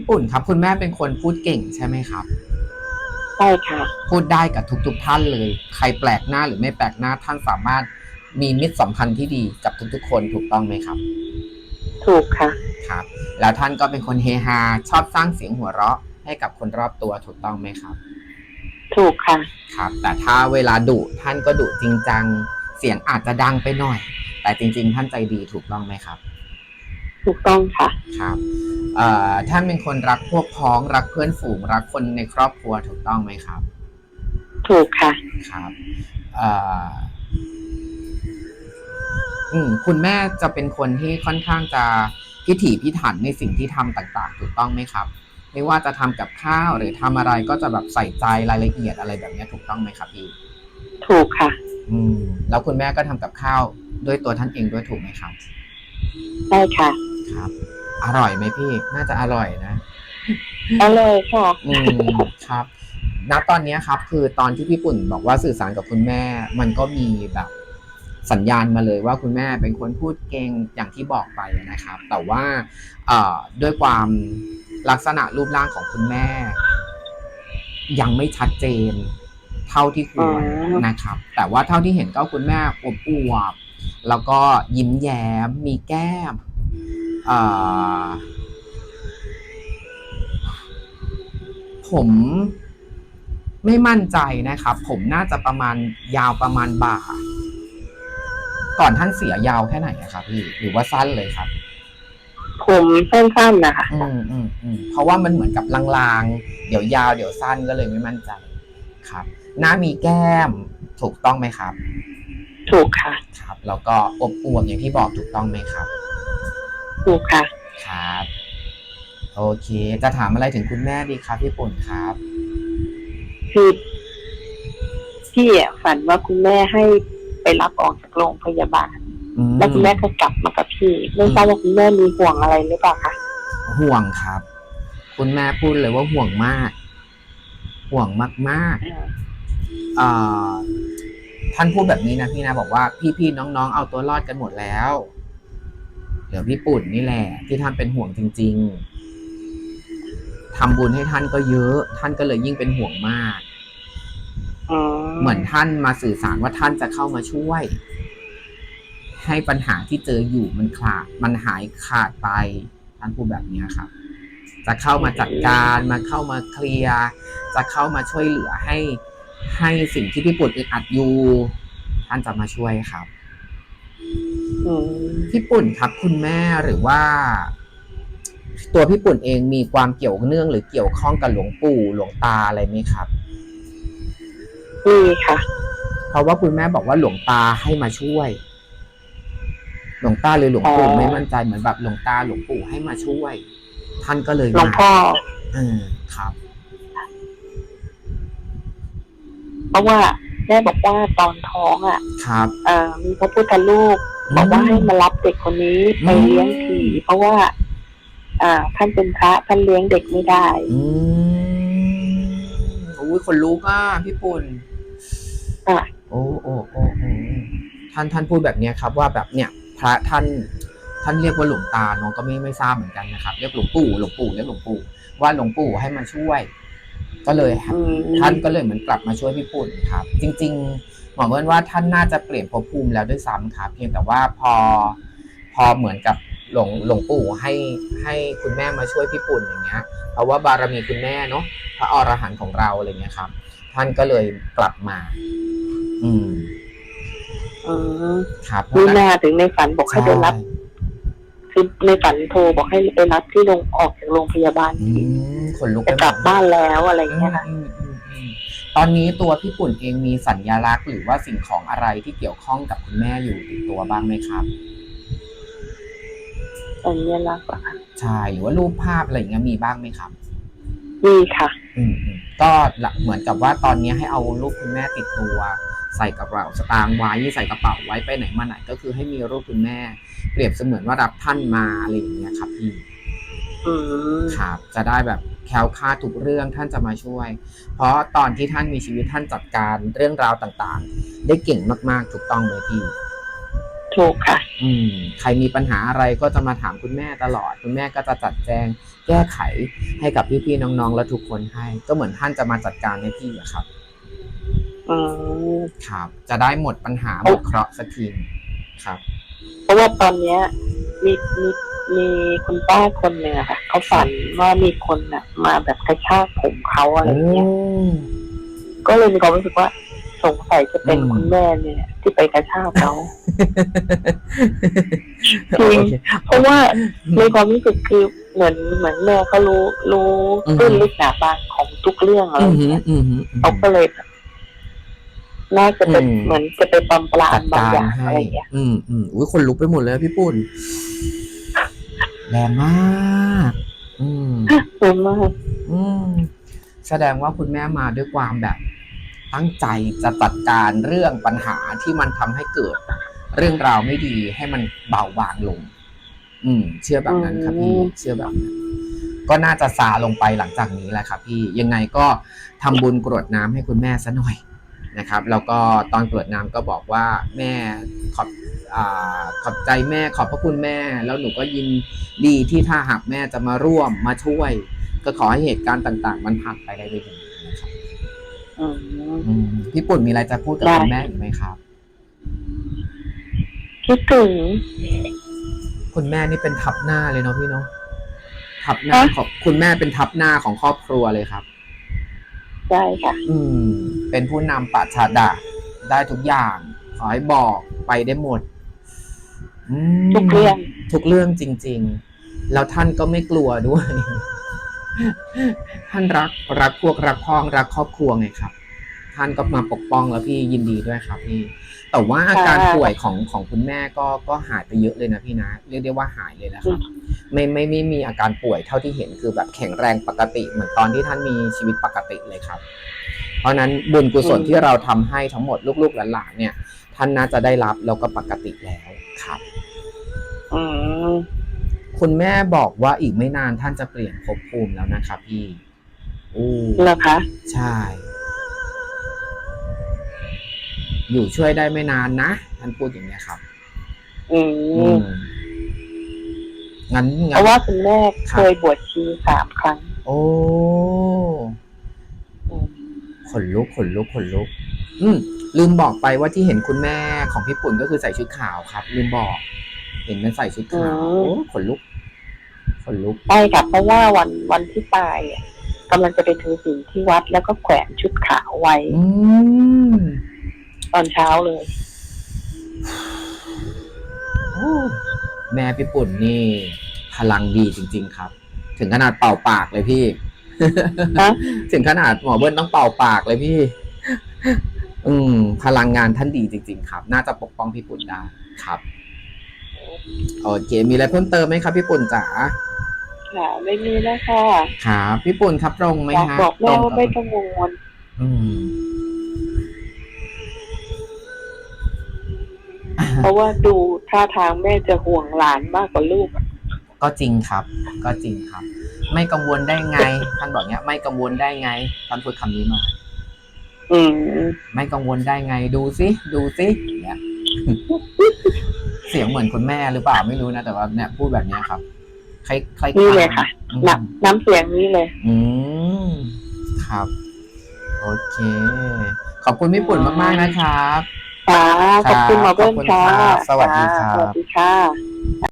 ญี่ปุ่นครับ คุณแม่เป็นคนพูดเก่งใช่ไหมครับ ใช่ค่ะ พูดได้กับทุก ๆ ท่านเลย ใครแปลกหน้าหรือไม่แปลกหน้าท่านสามารถมีมิตรสัมพันธ์ที่ดีกับทุกๆ คนถูกต้องไหมครับ ถูกค่ะ ครับ แล้วท่านก็เป็นคนเฮฮาชอบสร้างเสียงหัวเราะให้กับคนรอบตัวถูกต้องไหมครับ ถูกค่ะ ครับ แต่ถ้าเวลาดุท่านก็ดุจริงจัง เสียงอาจจะดังไปหน่อย แต่จริง ๆ ท่านใจดีถูกต้องไหมครับ ถูกต้องค่ะ ครับเอ่อ ท่านเป็นคนรักพวกพ้องรักเพื่อนฝูงรักคนในครอบครัวถูกต้องไหมครับ ถูกค่ะครับเอ่ออืมคุณแม่จะเป็นคนที่ค่อนข้างจะพิถีพิถันในสิ่งที่ทำต่างๆ ถูกต้องไหมครับ ไม่ว่าจะทำกับข้าวหรือทำอะไรก็จะแบบใส่ใจรายละเอียดอะไรแบบนี้ถูกต้องไหมครับพี่ถูกค่ะ อืม แล้วคุณแม่ก็ทำกับข้าวด้วยตัวท่านเองด้วยถูกไหมครับใช่ค่ะ ครับ อร่อยไหมพี่ น่าจะอร่อยนะเอาเลยค่ะ อืมครับ ณ ตอนเนี้ยครับ คือตอนที่พี่ปุ่นบอกว่าสื่อสารกับคุณแม่ มันก็มีแบบสัญญาณมาเลยว่าคุณแม่เป็นคนพูดเก่งอย่างที่บอกไปนะครับ แต่ว่าเอ่อด้วยความลักษณะรูปร่างของคุณแม่ ยังไม่ชัดเจน เท่าที่ควรอ๋อนะครับ แต่ว่าเท่าที่เห็นก็คุณแม่อวบอวบแล้วก็ยิ้มแย้มมีแก้มเอ่อ ผมไม่มั่นใจนะครับ ผมน่าจะประมาณยาวประมาณบ่า ก่อนท่านเสียยาวแค่ไหนอะครับพี่หรือว่าสั้นเลยครับ ผมสั้นๆนะคะอืมอืมอืมเพราะว่ามันเหมือนกับลางๆ เดี๋ยวยาวเดี๋ยวสั้นก็เลยไม่มั่นใจครับ หน้ามีแก้มถูกต้องไหมครับ ถูกค่ะ ครับ แล้วก็อบอวบอย่างที่บอกถูกต้องไหมครับ ถูกค่ะ ครับ โอเค จะถามอะไรถึงคุณแม่ดีครับพี่ปุ่นครับ คือพี่อะฝันว่าคุณแม่ให้ไปรับออกจากโรงพยาบาล อืมแล้วคุณแม่ก็กลับมากับพี่ไม่ทราบว่าคุณแม่มีห่วงอะไรหรือเปล่าคะห่วงครับ คุณแม่พูดเลยว่าห่วงมาก ห่วงมากๆ เอ่อท่านพูดแบบนี้นะพี่นะบอกว่าพี่ๆน้องๆ เอาตัวรอดกันหมดแล้ว เดี๋ยวพี่ปุ่นนี่แหละ ที่ท่านเป็นห่วงจริง ๆทำบุญให้ท่านก็เยอะ ท่านก็เลยยิ่งเป็นห่วงมากอืเหมือนท่านมาสื่อสารว่าท่านจะเข้ามาช่วย ให้ปัญหาที่เจออยู่มันขาดมันหายขาดไป ท่านพูดแบบนี้ครับจะเข้ามาจัดการมาเข้ามาเคลียร์จะเข้ามาช่วยเหลือให้ ให้สิ่งที่พี่ปุ่นอึดอัดอยู่ท่านจะมาช่วยครับอืม พี่ปุ่นครับคุณแม่หรือว่า ตัวพี่ปุ่นเองมีความเกี่ยวเนื่องหรือเกี่ยวข้องกับหลวงปู่หลวงตาอะไรไหมครับมีค่ะ เพราะว่าคุณแม่บอกว่าหลวงตาให้มาช่วย หลวงตาหรือหลวงปู่อ๋อไม่มั่นใจเหมือนแบบหลวงตาหลวงปู่ให้มาช่วย ท่านก็เลยหลวงมาพ่อเออครับเพราะว่าแม่บอกว่าตอนท้องอะ ครับ เอ่อมีพระพุทธรูป บอกว่าให้มารับเด็กคนนี้ไปเลี้ยงผีเพราะว่า อ่า ท่านเป็นพระท่านเลี้ยงเด็กไม่ได้ อืมอุ้ยคนลุกอะพี่ปุ่นอะ โอ้โอ้โอ้โอ้ท่านท่านพูดแบบเนี้ยครับ ว่าแบบเนี่ย พระท่าน ท่านเรียกว่าหลวงตาน้องก็ไม่ไม่ทราบเหมือนกันนะครับ เรียกหลวงปู่หลวงปู่เรียกหลวงปู่ว่าหลวงปู่ให้มาช่วย ก็เลยอืมท่านก็เลยเหมือนกลับมาช่วยพี่ปุ่นครับ จริง ๆ หมอเมินว่าท่านน่าจะเปลี่ยนภพภูมิแล้วด้วยซ้ำครับเพียงแต่ว่าพอพอเหมือนกับหลวงหลวงปู่ให้ให้คุณแม่มาช่วยพี่ปุ่นอย่างเงี้ย เพราะว่าบารมีคุณแม่เนาะพระอรหันต์ของเราอะไรเงี้ยครับ ท่านก็เลยกลับมา อืมอืมครับนี่นาถึงในฝันบอกให้ไปรับ คือในฝันโทรบอกให้ไปรับที่โรงออกจากโรงพยาบาลอืมขนลุกจะไปหมด กลับบ้านแล้วอะไรอืมเงี้ยค่ะ อืมอืมอืมตอนนี้ตัวพี่ปุ่นเองมีสัญลักษณ์หรือว่าสิ่งของอะไรที่เกี่ยวข้องกับคุณแม่อยู่ติดตัวบ้างไหมครับสัญลักษณ์อะค่ะใช่หรือว่ารูปภาพอะไรอย่างเงี้ยมีบ้างไหมครับ มีค่ะ อืมอืมก็ละเหมือนกับว่าตอนนี้ให้เอารูปคุณแม่ติดตัว ใส่กระเป๋าสตางค์ไว้ใส่กระเป๋าไว้ไปไหนมาไหนก็คือให้มีรูปคุณแม่ เปรียบเสมือนว่ารับท่านมาอะไรอย่างเงี้ยครับพี่อืมครับจะได้แบบแคล้วคลาดทุกเรื่องท่านจะมาช่วย เพราะตอนที่ท่านมีชีวิตท่านจัดการเรื่องราวต่างๆ ได้เก่งมากๆถูกต้องไหมพี่ถูถูกค่ะ อืม ใครมีปัญหาอะไรก็จะมาถามคุณแม่ตลอด คุณแม่ก็จะจัดแจง แก้ไขให้กับพี่ๆน้องๆ และทุกคนให้ ก็เหมือนท่านจะมาจัดการให้พี่อะครับ อืมครับ จะได้หมดปัญหาหมดเคราะห์สักทีครับ เพราะว่าตอนเนี้ยมีมีมีคุณป้าคนหนึ่งอะค่ะเขาฝันว่ามีคนน่ะ มาแบบกระชากผมเขาอะไรเงี้ยก็เลยมีความรู้สึกว่า สงสัยจะเป็นอืม คุณแม่เนี่ย ที่ไปกระชากเขา จริงโอเคเพราะว่าในความรู้สึกคือเหมือนเหมือนแม่เขารู้รู้อืมตื้นลึกหนาบางของทุกเรื่องอะไรอือหือเงี้ยอือหือเขาก็เลยแบบ น่าจะเป็นอืม เหมือนจะไปปลอมปลาจัมดบางการอย่างให้อะไรเงี้ยอืมอืมอุ้ยคนลุกไปหมดเลยพี่ปุ่นแรงมาก อืมเห็นมาก อืมแสดงว่าคุณแม่มาด้วยความแบบ ตั้งใจจะจัดการเรื่องปัญหาที่มันทำให้เกิด เรื่องราวไม่ดีให้มันเบาบางลง อืม เชื่อแบบนั้นครับพี่เชื่อแบบนั้นก็น่าจะซาลงไปหลังจากนี้แหละครับพี่ยังไงก็ทำบุญกรวดน้ำให้คุณแม่ซะหน่อย นะครับแล้วก็ตอนกรวดน้ำก็บอกว่าแม่ขอบอ่าขอบใจแม่ขอบพระคุณแม่ แล้วหนูก็ยินดีที่ถ้าหากแม่จะมาร่วมมาช่วย ก็ขอให้เหตุการณ์ต่าง ๆ มันผ่านไปได้ด้วยดีนะครับอืมอืมพี่ปุ่นมีอะไรจะพูดกับได้คุณแม่อีกไหมครับคิดถึงคุณแม่นี่เป็นทับหน้าเลยเนาะพี่เนาะทับหน้าฮะของคุณแม่เป็นทับหน้าของครอบครัวเลยครับใช่ค่ะ อืม เป็นผู้นำปัจฉาดะได้ทุกอย่าง ขอให้บอกไปได้หมดอืมทุกเรื่อง ทุกเรื่องจริง ๆ แล้วท่านก็ไม่กลัวด้วย ท่านรักรักพวกรักพ้องรักครอบครัวไงครับ ท่านก็มาปกป้องแล้วพี่ยินดีด้วยครับพี่ แต่ว่าอาการค่ะป่วยของของคุณแม่ก็ก็หายไปเยอะเลยนะพี่นะ เรียกได้ว่าหายเลยนะครับ ไม่ไม่ไม่มีอาการป่วยเท่าที่เห็นคือแบบแข็งแรงปกติเหมือนตอนที่ท่านมีชีวิตปกติเลยครับ เพราะฉะนั้นบุญกุศลอืมที่เราทำให้ทั้งหมดลูกๆหลานๆเนี่ย ท่านน่าจะได้รับแล้วก็ปกติแล้วครับอืมคุณแม่บอกว่าอีกไม่นานท่านจะเปลี่ยนภพภูมิแล้วนะครับพี่อู้เหรอคะใช่ อยู่ช่วยได้ไม่นานนะท่านพูดอย่างนี้ยครับ อือืมมงั้นเพงั้นราะว่าคุณแม่ครับเคยบวชชีสามครั้ง โอ้อืม ขนลุกขนลุกขนลุก อืมลืมบอกไปว่าที่เห็นคุณแม่ของพี่ปุ่นก็คือใส่ชุดขาวครับ ลืมบอก เห็นมันใส่ชุดขาวโอ้ขนลุกขนลุกใช่ค่ะเพราะว่าวันวันที่ตายอะกำลังจะไปถือศีลที่วัดแล้วก็แขวนชุดขาวไว้อืมตอนเช้าเลยโอ้แม่พี่ปุ่นนี่ พลังดีจริง ๆ ครับ ถึงขนาดเป่าปากเลยพี่ ฮะ ถึงขนาดหมอเบิ้ลต้องเป่าปากเลยพี่ อืม พลังงานท่านดีจริง ๆ ครับ น่าจะปกป้องพี่ปุ่นได้ครับ โอเค มีอะไรเพิ่มเติมไหมครับ พี่ปุ่นจ๋าค่ะไม่มีแล้วค่ะครับพี่ปุ่นครับตรงไหมอยากฮะบอกแม่ตรงว่ากับไม่ต้องกังวลอืมเพราะว่าดูท่าทางแม่จะห่วงหลานมากกว่าลูกอะ ก็จริงครับ ก็จริงครับ ไม่กังวลได้ไงท่านบอกเนี้ย ไม่กังวลได้ไงท่านพูดคำนี้มา อืมไม่กังวลได้ไง ดูสิดูสิอย่างเงี้ยเสียงเหมือนคุณแม่หรือเปล่าไม่รู้นะแต่ว่าเนี่ยพูดแบบเนี้ยครับคล้ายคล้ายนี่เลยค่ะอืมน้ำน้ำเสียงนี้เลย อืมครับ โอเค ขอบคุณพี่ปุ่นมากๆนะครับค่ะขอบคุณหมอเบิ้ลขอบคุณค่ะครับสวัสดีครับสวัสดีค่ะ